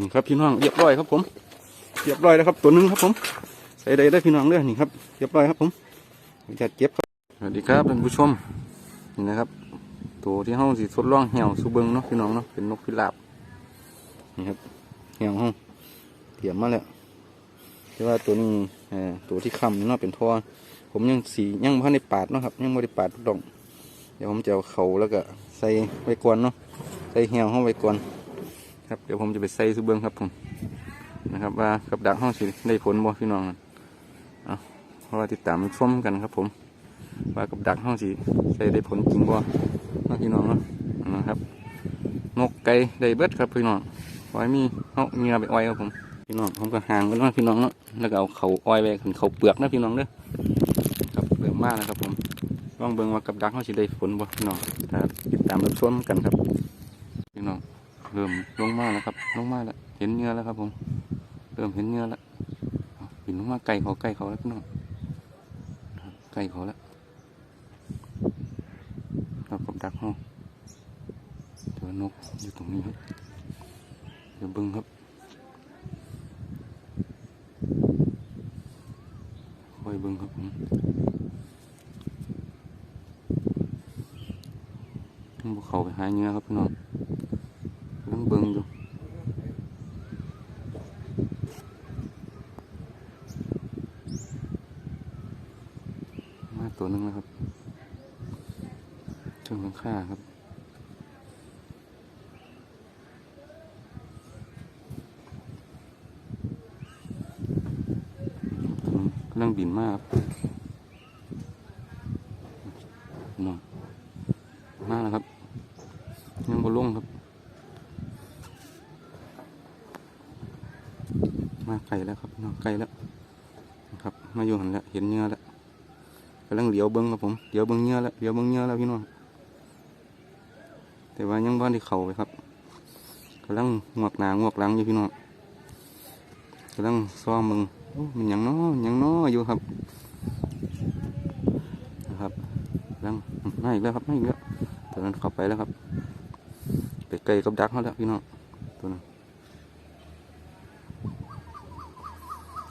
นี่ครับพี่น้องเรียบร้อยครับผมเรียบร้อยแล้วครับตัวหนึงครับผมใส่ได้ได้พี่น้องเด้อนี่ครับเรียบร้อยครับผมจัดเก็บครับสวัสดีครับท่านผู้ชมนี่นะครับ ตัวที่เฮาสิทดลองเหี่ยวสูเบิงเนาะพี่น้องเนาะเป็นนกพิราบนี่ครับเหี่ยวเฮาเตรียมมาแล้วแต่ว่าตัวนี้ตัวที่คำเนาะเป็นทอผมยังสียังพันในปาดเนาะครับยังไม่ได้ปาดทุกดอกเดี๋ยวผมจะเอาเขาแล้วก็ใส่ไว้ก่อนเนาะใส่เหี่ยวเฮาไว้ก่อน ครับเดี๋ยวผมจะไปใส่ซูเบิ้งครับผมนะครับว่ากับดักห้องสิได้ผลบ่พี่น้องเอาเพราะว่าติดตามชมกันครับ ผม ว่ากับดักห้องสิใส่ได้ผลจริงบ่พี่น้องเนาะนะครับนกไก่ได้เบิดครับพี่น้องไว้มีเฮาเงียไปอ้อยครับผมพี่น้องผมก็ห่างกันเนาะพี่น้องเนาะแล้วก็เอาเขาอ้อยไปขึ้นเขาเปลือกนะพี่น้องเด้อครับเปลือกมากนะครับผมลองเบิ่งว่ากับดักห้องสิได้ผลบ่พี่น้องถ้าติดตามรับชมกันครับ เริ่มลงมาแล้วครับ ลงมาแล้ว เห็นเนื้อแล้วครับ ผม เริ่มเห็นเนื้อแล้วอินลงมาไก่เขาไก่เขาแล้วพี่น้องไก่เขาแล้วครับผมดักห้องเจอนกอยู่ตรงนี้ครับเดี๋ยวบิ้งครับคอยเบิ้งครับผมต้องบุกเขาไปหาเนื้อครับพี่น้อง เบิ้งอยู่มาตัวนึงแล้วครับเชิงข้างข้าครับกำลังบินมากครับนองมากแล้วครับ ยังบ่ลงครับ มาไกลแล้วครับน้องไกลแล้วนะครับ มาอยู่หันแล้วเห็นเนื้อแล้วกำลังเหลียวเบิ้งครับผมเหลียวเบิ้งเนื้อแล้วเหลียวเบิ้งเนื้อแล้วพี่น้องแต่ว่ายังบ้านที่เขาไปครับกำลังงวกหนางวกหลังอยู่พี่น้องกำลังซ้อมมึงโอ้มันยังน้อยังน้ออยู่ครับนะครับกำลังไม่อีกแล้วครับไม่อีกแล้วตอนนั้นเข้าไปแล้วครับไปไกลกับดักเขาแล้วพี่น้องตัวนั้น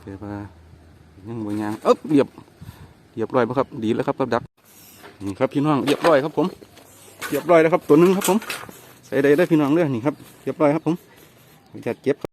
เดี๋ยวว่ายังบางอย่างเอ๊บเรียบเรียบร้อยปะครับ ดีแล้วครับกับดักนี่ครับพี่น้องเรียบร้อยครับผมเรียบร้อยแล้วครับตัวหนึงครับผมใส่ได้ได้พี่น้องเด้อนี่ครับเรียบร้อยครับผมจัดเก็บครับ